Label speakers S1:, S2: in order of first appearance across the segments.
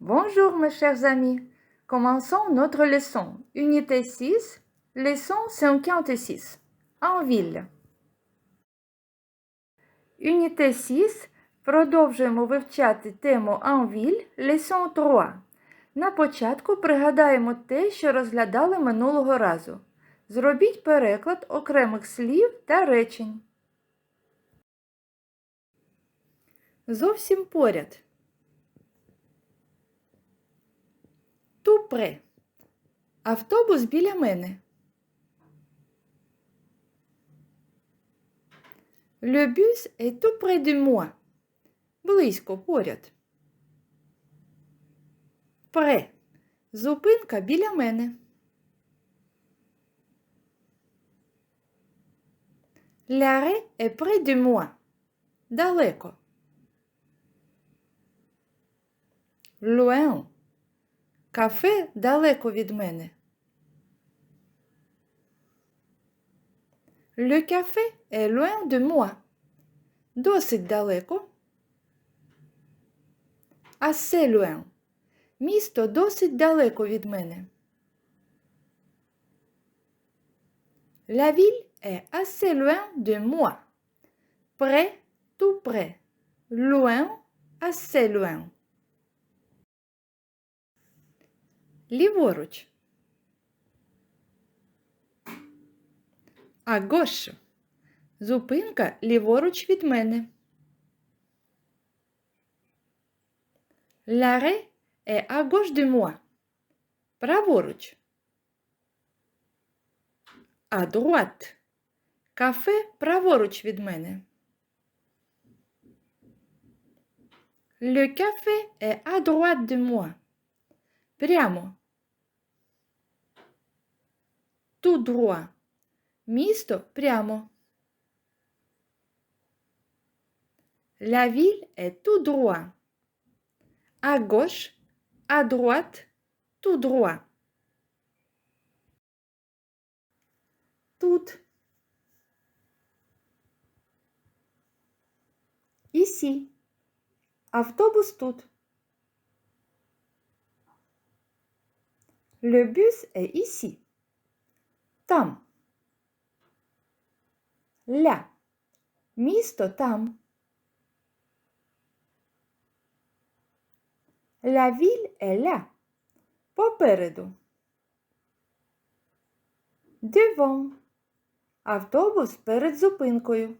S1: Bonjour mes chers amis. Commençons notre leçon. Unité 6, leçon 56. En ville. Unité 6. Продовжуємо вивчати тему ville, leçon 3. На початку пригадаємо те, що розглядали минулого разу. Зробіть переклад окремих слів та речень. Зовсім поряд. Тупре. Автобус біля мене. Le bus est tout près de moi. Близько поряд. Пре. Зупинка біля мене. L'arrêt est près de moi. Далеко. Loin. Кафе далеко від мене. Le café est loin de moi. Досить далеко. Assez loin. Місто досить далеко від мене. La ville est assez loin de moi. Près, tout près. Loin, assez loin. Ліворуч. А гош. Зупинка ліворуч від мене. L'arrêt est à gauche de moi. Праворуч. À droite. Кафе праворуч від мене. Le café est à droite de moi. Прямо. Tout droit. Місто прямо. La ville est tout droit. À gauche, à droite, tout droit. Тут. Ici. Автобус тут. Le bus est ici. Там. Ля. Місто там. La ville est là. Попереду. Devant. Автобус перед зупинкою.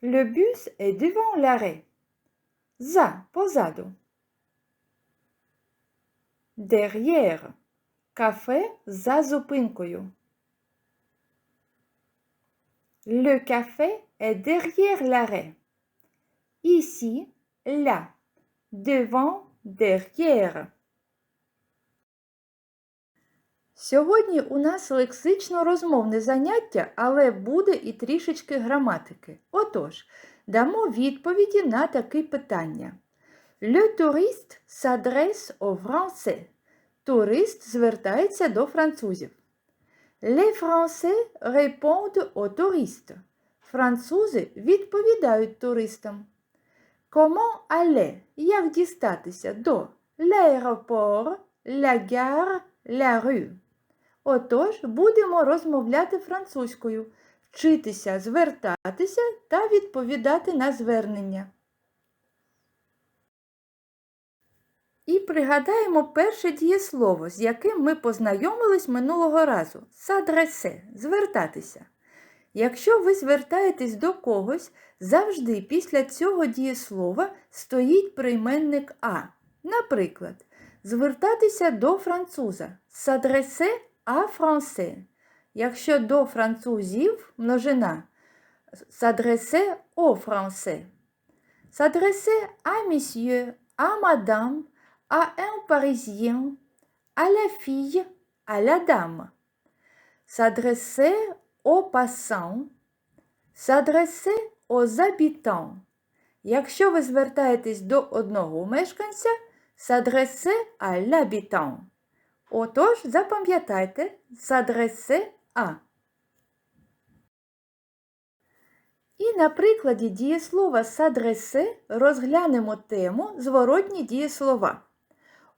S1: Le bus est devant l'arrêt. За, позаду. Derrière. Кафе за зупинкою. Le café est derrière l'arrêt. Ici, là. Devant, derrière. Сьогодні у нас лексично-розмовне заняття, але буде і трішечки граматики. Отож, дамо відповіді на такі питання. Le touriste s'adresse aux Français. Турист звертається до французів. Les Français répondent aux touristes. Французи відповідають туристам. Comment aller? Як дістатися до l'aéroport, la gare, la rue? Отож, будемо розмовляти французькою, вчитися звертатися та відповідати на звернення. І пригадаємо перше дієслово, з яким ми познайомились минулого разу садресе звертатися. Якщо ви звертаєтесь до когось, завжди після цього дієслова стоїть прийменник А. Наприклад, звертатися до француза садресе а français. Якщо до французів множина s'adresser aux français. S'adresser à monsieur, à madame, à un parisien, à la fille, à la dame. S'adresser aux passants, s'adresser aux habitants. Якщо ви звертаєтесь до одного мешканця, s'adresser à l'habitant. Отож, запам'ятайте s'adresser à. І на прикладі дієслова «s'adresser» розглянемо тему зворотні дієслова.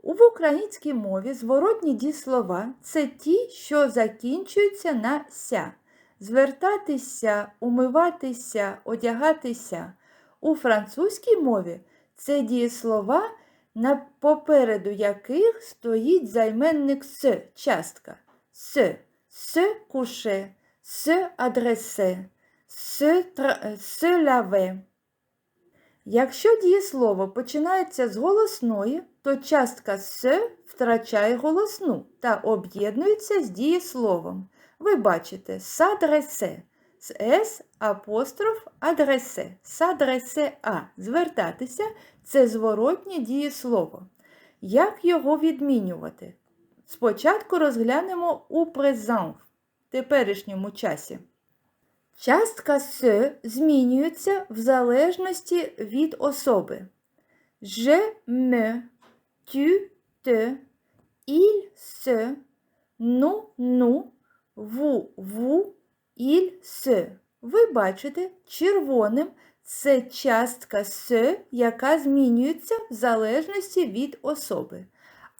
S1: У українській мові зворотні дієслова – це ті, що закінчуються на ся. Звертатися, умиватися, одягатися. У французькій мові це дієслова, попереду яких стоїть займенник с, частка. С, се coucher, се adresser, се, тра- се laver. Якщо дієслово починається з голосної, то частка с втрачає голосну та об'єднується з дієсловом. Ви бачите s'adresser з с апостроф адресе. S'adresser а звертатися це зворотнє дієслово. Як його відмінювати? Спочатку розглянемо у презент в теперішньому часі. Частка с змінюється в залежності від особи. Je, me, tu, te, il, se, nous, nous, vous, vous, il, se. Ви бачите, червоним це частка с, яка змінюється в залежності від особи.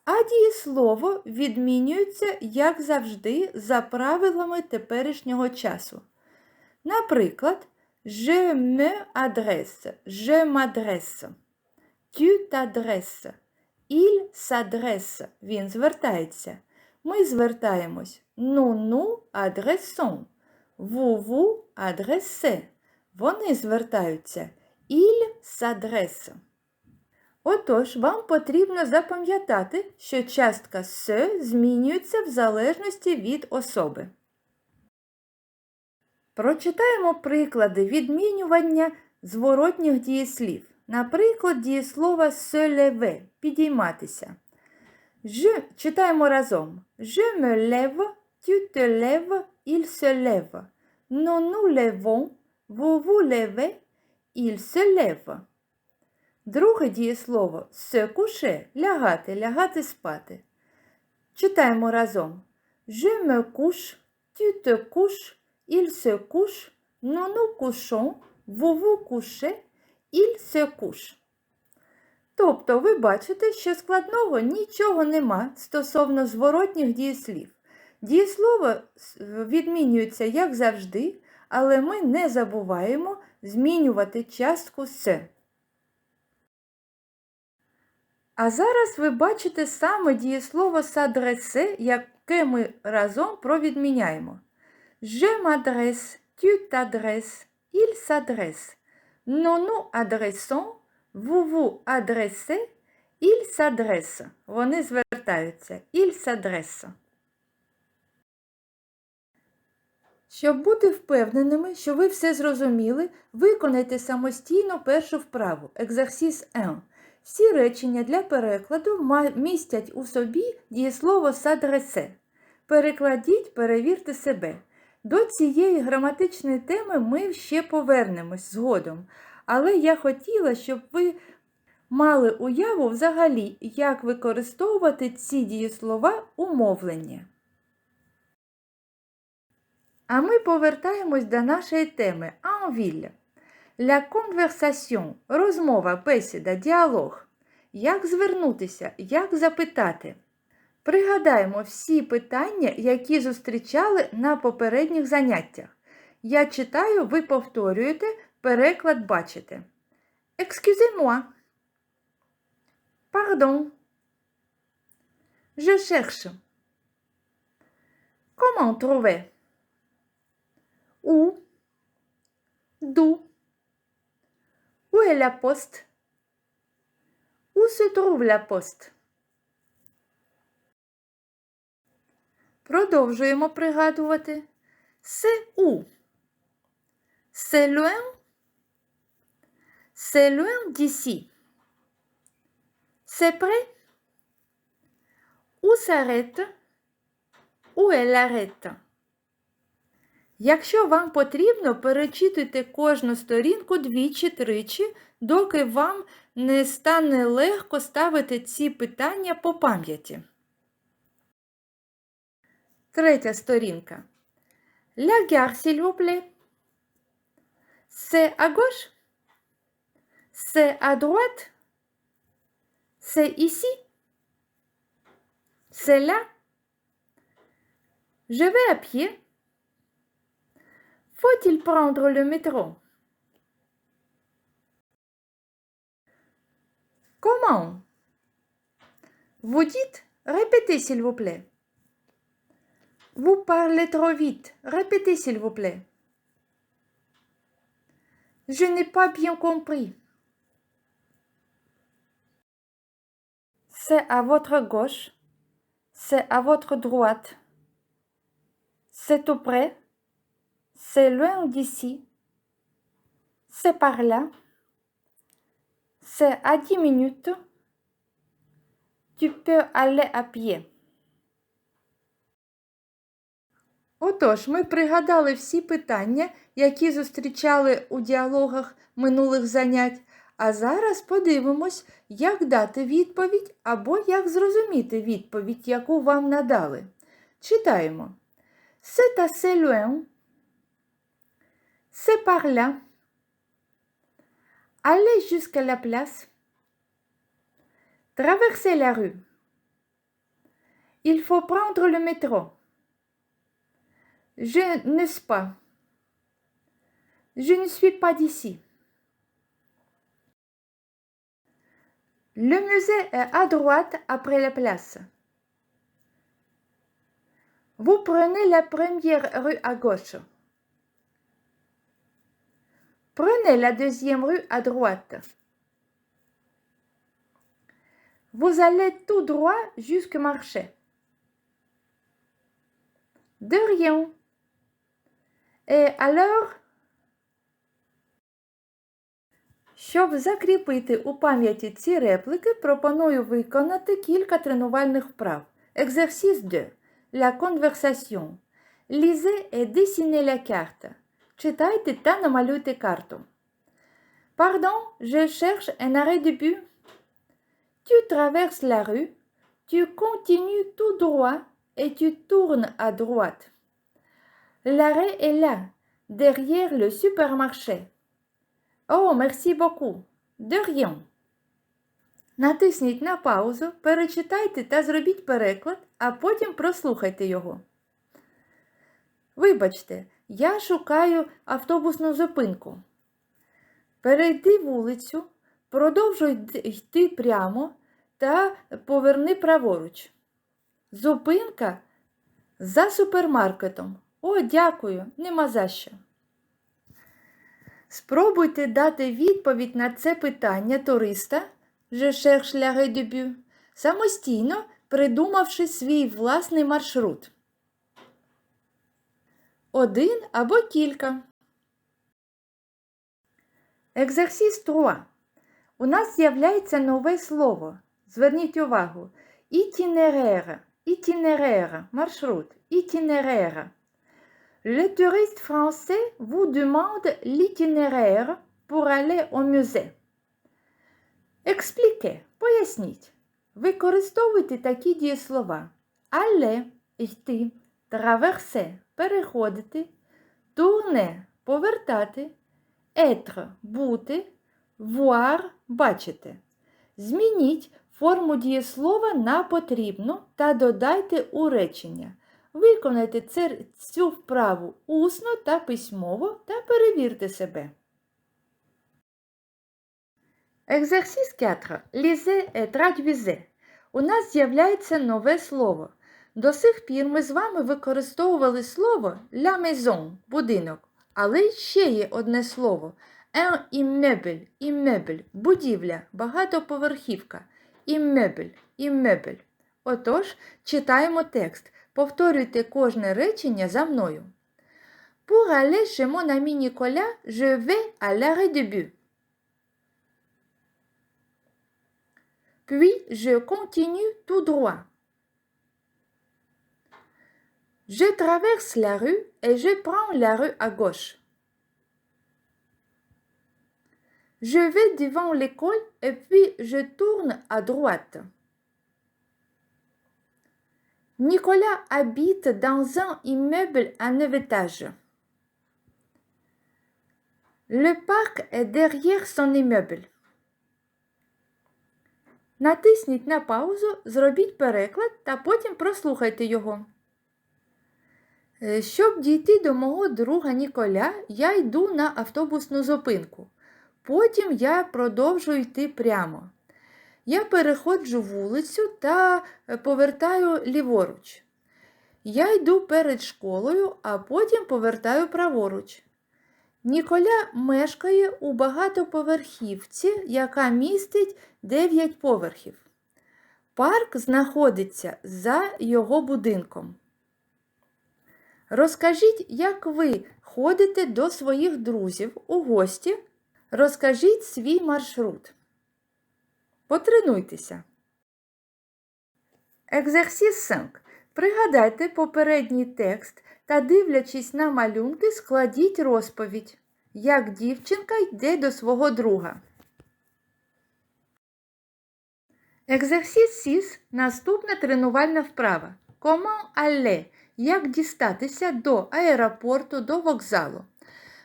S1: А дієслово відмінюється, як завжди, за правилами теперішнього часу. Наприклад, je me adresse, je m'adresse, tu t'adresses, il s'adresse, він звертається. Ми звертаємось adressons, vous vous adressez. Вони звертаються il s'adresse. Отож, вам потрібно запам'ятати, що частка с змінюється в залежності від особи. Прочитаємо приклади відмінювання зворотніх дієслів. Наприклад, дієслова se lever – підійматися. Je, читаємо разом. Je me lève, tu te lèves, il se lève. Nous nous levons, vous vous levez, il se lève. Друге дієслово se coucher – лягати, лягати спати. Читаємо разом. Je me couche, tu te couches, il se couche, nous nous couchons, vous vous couchez, il se couche. Тобто ви бачите, що складного нічого нема стосовно зворотніх дієслів. Дієслово відмінюється як завжди, але ми не забуваємо змінювати частку «се». А зараз ви бачите саме дієслово «s'adresser», яке ми разом провідміняємо. Je m'adresse, tu t'adresses, il s'adresse. Nous nous adressons, vous vous adressez, il s'adresse. Вони звертаються. Il s'adresse. Щоб бути впевненими, що ви все зрозуміли, виконайте самостійно першу вправу Екзерсіс 1. Всі речення для перекладу містять у собі дієслово «s'adresser». Перекладіть, перевірте себе. До цієї граматичної теми ми ще повернемось згодом, але я хотіла, щоб ви мали уяву взагалі, як використовувати ці дієслова у мовленні. А ми повертаємось до нашої теми en. La conversation – розмова, бесіда, діалог. Як звернутися, як запитати? Пригадаємо всі питання, які зустрічали на попередніх заняттях. Я читаю, ви повторюєте, переклад бачите. Excusez-moi. Pardon. Je cherche. Comment trouver? Où? D'où? Où est la poste? Où se trouve la poste? Продовжуємо пригадувати. Où? C'est loin? C'est loin d'ici. C'est près? Où s'arrête? Où elle arrête? Якщо вам потрібно, перечитуйте кожну сторінку двічі-тричі, доки вам не стане легко ставити ці питання по пам'яті. Третя сторінка. La gare, s'il vous plaît. C'est à gauche C'est à droite C'est ici C'est là Je vais à pied. Faut-il prendre le métro Comment Vous dites Répétez s'il vous plaît. Vous parlez trop vite. Répétez s'il vous plaît. Je n'ai pas bien compris. C'est à votre gauche. C'est à votre droite. C'est tout près. C'est loin d'ici. C'est par là. C'est à dix minutes. Tu peux aller à pied. Отож, ми пригадали всі питання, які зустрічали у діалогах минулих занять. А зараз подивимось, як дати відповідь або як зрозуміти відповідь, яку вам надали. Читаємо. C'est assez loin. C'est par là. Allez jusqu'à la place. Traversez la rue. Il faut prendre le métro. Je sais pas? Je ne suis pas d'ici. Le musée est à droite après la place. Vous prenez la première rue à gauche. Prenez la deuxième rue à droite. Vous allez tout droit jusqu'au marché. De rien. Et alors, щоб закріпити у пам'яті ці реплики, пропоную виконати кілька тренувальних вправ. Exercice 2. La conversation. Lisez et dessinez la carte. Читайте та намалюйте карту. Pardon, je cherche un arrêt de bus. Tu traverses la rue, tu continues tout droit et tu tournes à droite. L'arrêt est là, derrière le supermarché. Merci beaucoup. De rien. Натисніть на паузу, перечитайте та зробіть переклад, а потім прослухайте його. Вибачте, я шукаю автобусну зупинку. Перейди вулицю, продовжуй йти прямо та поверни праворуч. Зупинка за супермаркетом. О, дякую, нема за що. Спробуйте дати відповідь на це питання туриста l'arrêt de bus, самостійно придумавши свій власний маршрут. Один або кілька. Екзерсіс 3. У нас з'являється нове слово. Зверніть увагу. Itinéraire. Itinéraire. Маршрут. Itinéraire. Le touriste français vous demande l'itinéraire pour aller au musée. Expliquez. Поясніть. Використовуйте такі дієслова. Aller – йти. Traverser – переходити. Tourner – повертати. Être – бути. Voir – бачити. Змініть форму дієслова на потрібну та додайте у речення. Виконайте цю вправу усно та письмово та перевірте себе. Exercice 4. Lisez et traduisez. У нас з'являється нове слово. До сих пір ми з вами використовували слово la maison – будинок. Але ще є одне слово un immeuble – immeuble – будівля, багатоповерхівка. Immeuble – immeuble. Отож, читаємо текст. Повторюйте кожне речення за мною. Pour aller chez mon ami Nicolas, je vais à l'arrêt de bus. Puis je continue tout droit. Je traverse la rue et je prends la rue à gauche. Je vais devant l'école et puis je tourne à droite. Nicolas habite dans un immeuble à neuf étages. Le parc est derrière son immeuble. Натисніть на паузу, зробіть переклад та потім прослухайте його. Е, Щоб дійти до мого друга Ніколя, я йду на автобусну зупинку. Потім я продовжую йти прямо. Я переходжу вулицю та е, повертаю ліворуч. Я йду перед школою, а потім повертаю праворуч. Ніколя мешкає у багатоповерхівці, яка містить 9 поверхів. Парк знаходиться за його будинком. Розкажіть, як ви ходите до своїх друзів у гості. Розкажіть свій маршрут. Потренуйтеся. Екзерсіс 5. Пригадайте попередній текст та, дивлячись на малюнки, складіть розповідь, як дівчинка йде до свого друга. Екзерсіс 6. Наступна тренувальна вправа. Comment aller? Як дістатися до аеропорту, до вокзалу.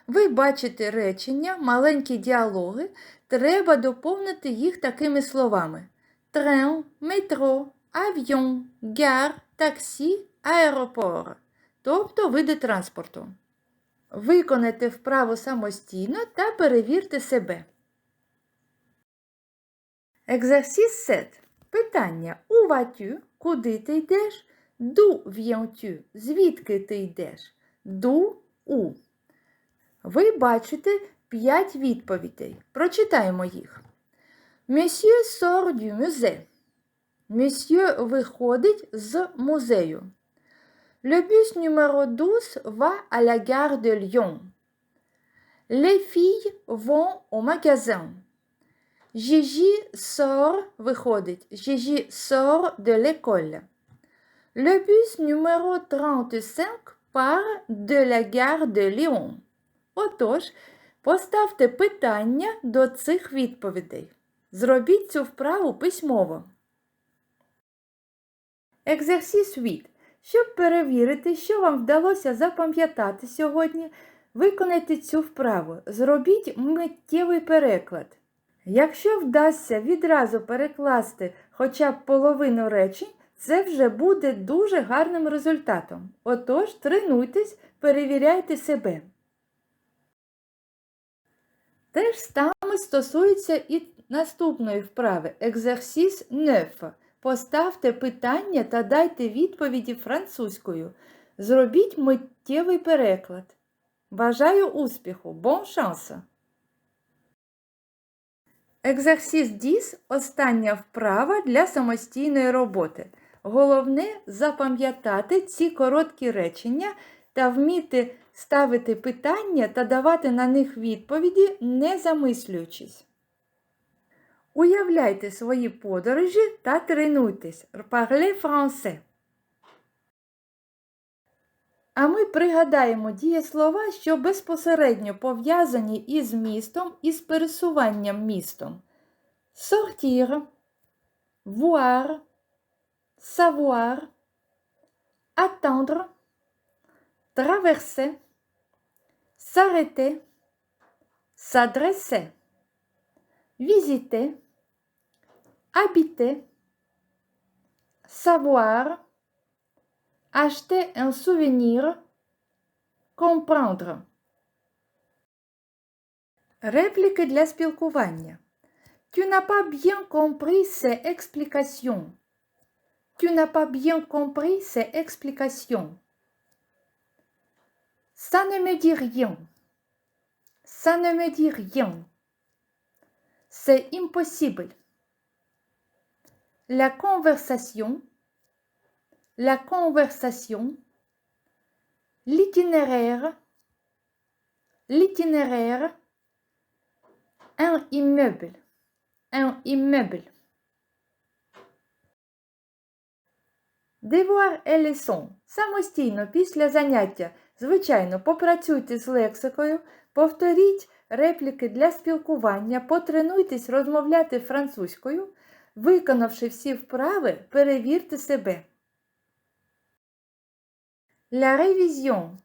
S1: Ви бачите речення, маленькі діалоги. Треба доповнити їх такими словами: Train, метро, авіон, гар, таксі, аеропорт. Тобто види транспорту. Виконайте вправу самостійно та перевірте себе. Екзерсіс 7. Питання У vas-tu? Куди ти йдеш? Ду viens-tu? Звідки ти йдеш? Ду у. Ви бачите 5 відповідей. Прочитаємо їх. Monsieur sort du musée. Monsieur виходить з музею. Le bus numéro 12 va à la gare de Lyon. Les filles vont au magasin. Gigi sort, виходить. Gigi sort de l'école. Le bus numéro 35 part de la gare de Lyon. Отож, поставте питання до цих відповідей. Зробіть цю вправу письмово. Екзерсіс 8. Щоб перевірити, що вам вдалося запам'ятати сьогодні, виконайте цю вправу. Зробіть миттєвий переклад. Якщо вдасться відразу перекласти хоча б половину речень, це вже буде дуже гарним результатом. Отож, тренуйтесь, перевіряйте себе. Те ж саме стосується і наступної вправи екзерсіс 9. Поставте питання та дайте відповіді французькою. Зробіть миттєвий переклад. Бажаю успіху! Бон шанса! Екзерсіс 10 – остання вправа для самостійної роботи. Головне запам'ятати ці короткі речення та вміти ставити питання та давати на них відповіді, не замислюючись. Уявляйте свої подорожі та тренуйтесь. Parlez français. А ми пригадаємо дієслова, що безпосередньо пов'язані із містом і з пересуванням містом. Sortir, voir, savoir, attendre, traverser, s'arrêter, s'adresser, visiter, habiter, savoir, acheter un souvenir, comprendre. Réplique de l'espilcouvanie. Tu n'as pas bien compris ces explications. Tu n'as pas bien compris ces explications. Ça ne me dit rien. Ça ne me dit rien. C'est impossible. La conversation, la conversation, l'itinéraire, l'itinéraire, un immeuble, un immeuble. Devoir et leçon. Самостійно після заняття, звичайно, попрацюйте з лексикою, повторіть репліки для спілкування, потренуйтесь розмовляти французькою. Виконавши всі вправи, перевірте себе. La révision.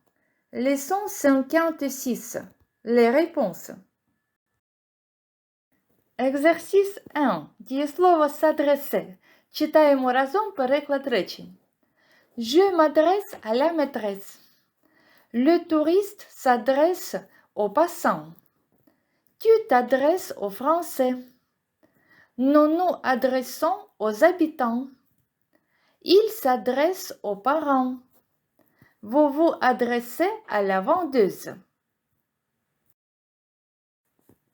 S1: Leçon 56. Les réponses. Exercice 1. Дієслово s'adresser. Читаємо разом переклад речень. Je m'adresse à la maîtresse. Le touriste s'adresse aux passants. Tu t'adresses aux Français. Nous nous adressons aux habitants. Il s'adresse aux parents. Vous vous adressez à la vendeuse.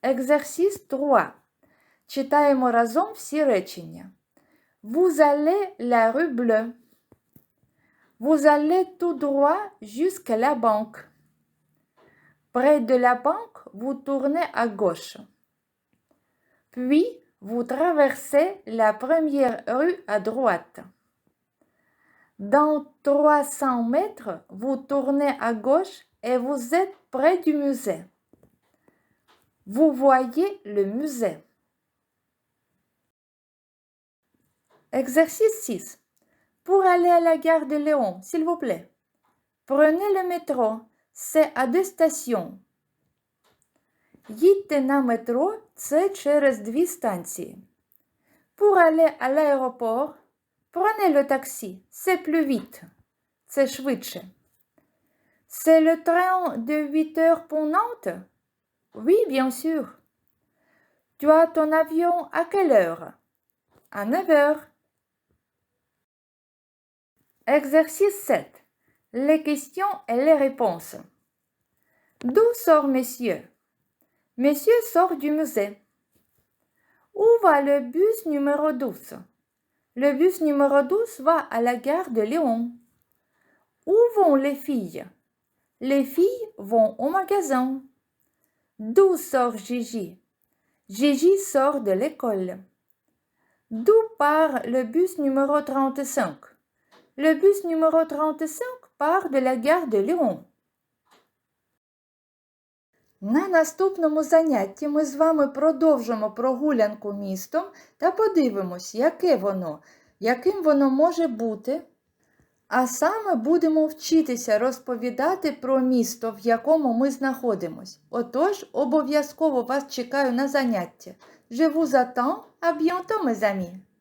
S1: Exercice 3. Читаємо разом всі речення. Vous allez la rue bleue. Vous allez tout droit jusqu'à la banque. Près de la banque, vous tournez à gauche. Puis, vous traversez la première rue à droite. Dans 300 mètres, vous tournez à gauche et vous êtes près du musée. Vous voyez le musée. Exercice 6 Pour aller à la gare de Léon, s'il vous plaît, prenez le métro. C'est à deux stations. Їдьте на метро, це через дві станції. Pour aller à l'aéroport, prenez le taxi, c'est plus vite. Це швидше. C'est le train de 8 heures pour Nantes? Oui, bien sûr. Tu as ton avion à quelle heure? À 9 heures. Exercice 7. Les questions et les réponses. D'où sort monsieur? Monsieur sort du musée. Où va le bus numéro 12? Le bus numéro 12 va à la gare de Léon. Où vont les filles? Les filles vont au magasin. D'où sort Gigi? Gigi sort de l'école. D'où part le bus numéro 35? Le bus numéro 35 part de la gare de Léon. На наступному занятті ми з вами продовжимо прогулянку містом та подивимось, яке воно, яким воно може бути. А саме будемо вчитися розповідати про місто, в якому ми знаходимось. Отож, обов'язково вас чекаю на заняття. Je vous attends. À bientôt, mes amis.